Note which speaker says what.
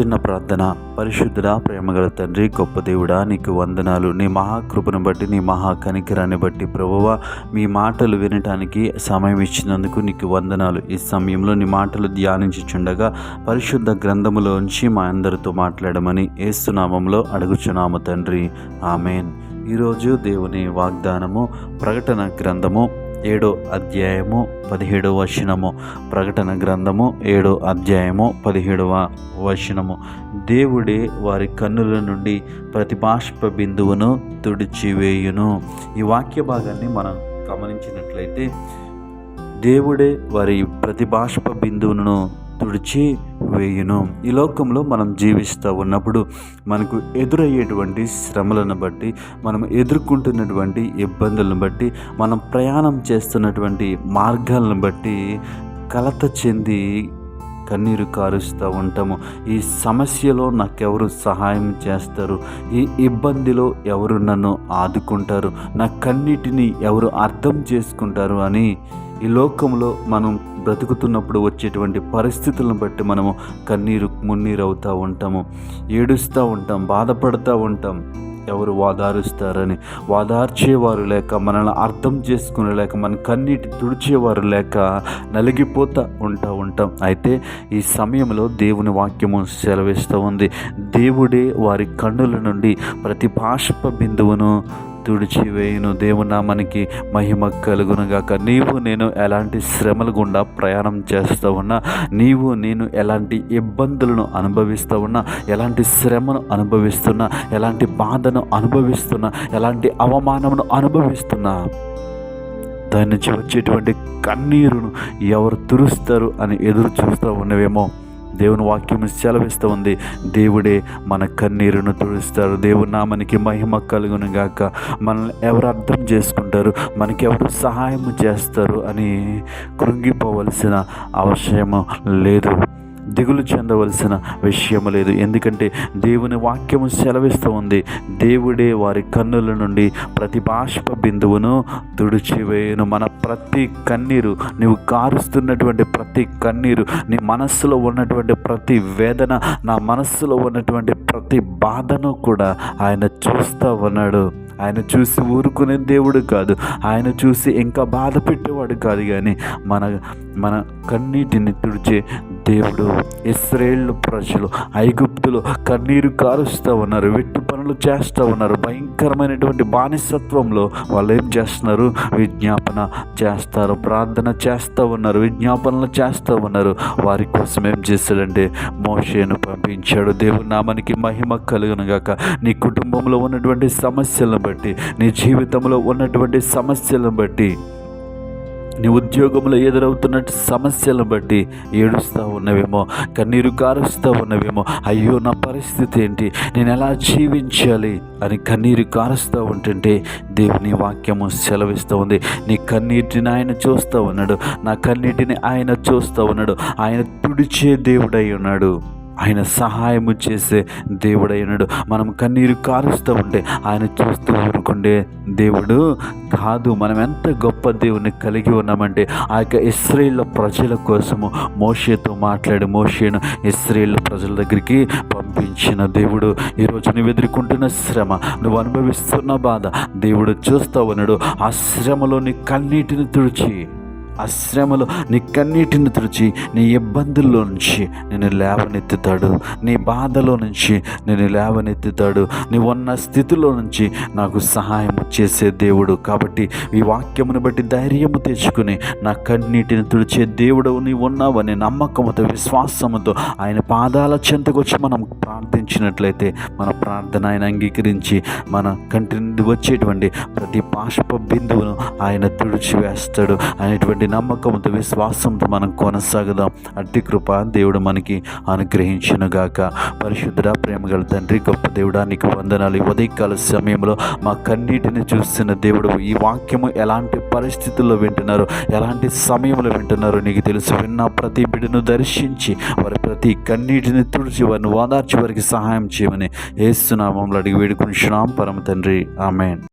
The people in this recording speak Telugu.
Speaker 1: చిన్న ప్రార్థన పరిశుద్ధుడా ప్రేమగల తండ్రి గొప్ప దేవుడా నీకు వందనాలు. నీ మహాకృపను బట్టి నీ మహా కనికరాన్ని బట్టి ప్రభువ మీ మాటలు వినటానికి సమయం ఇచ్చినందుకు నీకు వందనాలు. ఈ సమయంలో నీ మాటలు ధ్యానించుచుండగా పరిశుద్ధ గ్రంథములోంచి మా అందరితో మాట్లాడమని ఏసునామంలో అడుగుచున్నాము తండ్రి. ఆమెన్. ఈరోజు దేవుని వాగ్దానము ప్రకటన గ్రంథము ఏడో అధ్యాయము పదిహేడవ వచనము. ప్రకటన గ్రంథము ఏడో అధ్యాయము పదిహేడవ వచనము. దేవుడే వారి కన్నుల నుండి ప్రతి బాష్ప బిందువును తుడిచివేయును. ఈ వాక్య భాగాన్ని మనం గమనించినట్లయితే దేవుడే వారి ప్రతి బాష్ప బిందువును తుడిచి వేయును. ఈ లోకంలో మనం జీవిస్తూ ఉన్నప్పుడు మనకు ఎదురయ్యేటువంటి శ్రమలను బట్టి మనం ఎదుర్కొంటున్నటువంటి ఇబ్బందులను బట్టి మనం ప్రయాణం చేస్తున్నటువంటి మార్గాలను బట్టి కలత చెంది కన్నీరు కారుస్తూ ఉంటాము. ఈ సమస్యలో నాకెవరు సహాయం చేస్తారు? ఈ ఇబ్బందిలో ఎవరు నన్ను ఆదుకుంటారు? నా కన్నిటిని ఎవరు అర్థం చేసుకుంటారు అని ఈ లోకంలో మనం బ్రతుకుతున్నప్పుడు వచ్చేటువంటి పరిస్థితులను బట్టి మనము కన్నీరు మున్నీరు అవుతూ ఉంటాము. ఏడుస్తూ ఉంటాం బాధపడుతూ ఉంటాం. ఎవరు వాదారుస్తారని. వాదార్చేవారు లేక మనల్ని అర్థం చేసుకునే లేక మన కన్నీటి తుడిచేవారు లేక నలిగిపోతూ ఉంటా ఉంటాం. అయితే ఈ సమయంలో దేవుని వాక్యము సెలవిస్తూ ఉంది. దేవుడే వారి కన్నుల నుండి ప్రతి బాష్ప బిందువును తుడిచివేయును. దేవునామానికి మహిమ కలుగునుగాక. నీవు నేను ఎలాంటి శ్రమల గుండా ప్రయాణం చేస్తూ ఉన్నా నీవు నేను ఎలాంటి ఇబ్బందులను అనుభవిస్తూ ఉన్నా ఎలాంటి శ్రమను అనుభవిస్తున్నా ఎలాంటి బాధను అనుభవిస్తున్నా ఎలాంటి అవమానమును అనుభవిస్తున్నా దాని నుంచి వచ్చేటువంటి కన్నీరును ఎవరు తురుస్తారు అని ఎదురు చూస్తూ ఉన్నవేమో దేవుని వాక్యం సెలవిస్తూ ఉంది. దేవుడే మన కన్నీరును తుడుస్తారు. దేవుని నామనికి మహిమ కలుగును గాక. మనల్ని ఎవరు అర్థం చేసుకుంటారు? మనకి ఎవరు సహాయం చేస్తారు? అని కృంగిపోవలసిన అవసరము లేదు. దిగులు చెందవలసిన విషయం లేదు. ఎందుకంటే దేవుని వాక్యము సెలవిస్తూ ఉంది. దేవుడే వారి కన్నుల నుండి ప్రతి బాష్ప బిందువును తుడిచివేయును. మన ప్రతి కన్నీరు నీవు కారుస్తున్నటువంటి ప్రతి కన్నీరు నీ మనస్సులో ఉన్నటువంటి ప్రతి వేదన నా మనస్సులో ఉన్నటువంటి ప్రతి బాధను కూడా ఆయన చూస్తూ ఉన్నాడు. ఆయన చూసి ఊరుకునే దేవుడు కాదు. ఆయన చూసి ఇంకా బాధ పెట్టేవాడు కాదు కానీ మన మన కన్నీటిని తుడిచే దేవుడు ఇస్రాయేల్ ప్రజలు ఐగుప్తులు కన్నీరు కారుస్తూ ఉన్నారు వెట్టు పనులు చేస్తూ ఉన్నారు. భయంకరమైనటువంటి బానిసత్వంలో వాళ్ళు ఏం చేస్తున్నారు? విజ్ఞాపన చేస్తారు ప్రార్థన చేస్తూ ఉన్నారు విజ్ఞాపనలు చేస్తూ ఉన్నారు. వారి కోసం ఏం చేశాడంటే మోషేను పంపించాడు. దేవుని నామానికి మహిమ కలుగునుగాక. నీ కుటుంబంలో ఉన్నటువంటి సమస్యలను బట్టి నీ జీవితంలో ఉన్నటువంటి సమస్యలను బట్టి నీ ఉద్యోగంలో ఎదురవుతున్న సమస్యలను బట్టి ఏడుస్తూ ఉన్నవేమో కన్నీరు కారుస్తూ ఉన్నవేమో అయ్యో నా పరిస్థితి ఏంటి? నేను ఎలా జీవించాలి? అని కన్నీరు కారుస్తూ ఉంటుంటే దేవుని వాక్యము సెలవిస్తూ ఉంది. నీ కన్నీటిని ఆయన చూస్తూ ఉన్నాడు. నా కన్నీటిని ఆయన చూస్తూ ఉన్నాడు. ఆయన తుడిచే దేవుడై ఉన్నాడు. ఆయన సహాయము చేసే దేవుడైనడు. మనం కన్నీరు కారుస్తూ ఉంటే ఆయన చూస్తూ ఊరుకుండే దేవుడు కాదు మనం ఎంత గొప్ప దేవుని కలిగి ఉన్నామంటే ఆ యొక్క ఇస్రాయేల్ ప్రజల కోసము మోషేతో మాట్లాడి మోషేను ఇస్రాయేల్ ప్రజల దగ్గరికి పంపించిన దేవుడు. ఈరోజు నువ్వు ఎదుర్కొంటున్న శ్రమ నువ్వు అనుభవిస్తున్న బాధ దేవుడు చూస్తూ ఉన్నాడు. ఆ శ్రమలోని కన్నీటిని తుడిచి ఆ శ్రమలో నీ కన్నీటిని తుడిచి నీ ఇబ్బందుల్లో నుంచి నేను లేవనెత్తుతాడు. నీ బాధలో నుంచి నేను లేవనెత్తుతాడు. నీ ఉన్న స్థితిలో నుంచి నాకు సహాయం చేసే దేవుడు. కాబట్టి ఈ వాక్యమును బట్టి ధైర్యము తెచ్చుకుని నా కన్నీటిని తుడిచే దేవుడు నీ ఉన్నావని నమ్మకంతో విశ్వాసముతో ఆయన పాదాల చెంతకొచ్చి మనం ప్రార్థించినట్లయితే మన ప్రార్థన ఆయన అంగీకరించి మన కంటి నుండి వచ్చేటువంటి ప్రతి పాష్ప బిందువును ఆయన తుడిచి వేస్తాడు అనేటువంటి అట్టి నమ్మకంతో విశ్వాసంతో మనం కొనసాగుదాం. అట్టి కృప దేవుడు మనకి అనుగ్రహించునుగాక. పరిశుద్ధ ప్రేమగల తండ్రి గొప్ప దేవుడా నీకు వందనాలు. ఉదయకాల సమయంలో మా కన్నీటిని చూస్తున్న దేవుడు ఈ వాక్యము ఎలాంటి పరిస్థితుల్లో వింటున్నారు ఎలాంటి సమయంలో వింటున్నారు నీకు తెలుసు. విన్న ప్రతి బిడ్డను దర్శించి వారి ప్రతి కన్నీటిని తుడిచి వారిని ఓదార్చి వారికి సహాయం చేయమని ఏసునామంలో అడిగి వేడుకుంటున్నాం పరమ తండ్రి ఆమెన్.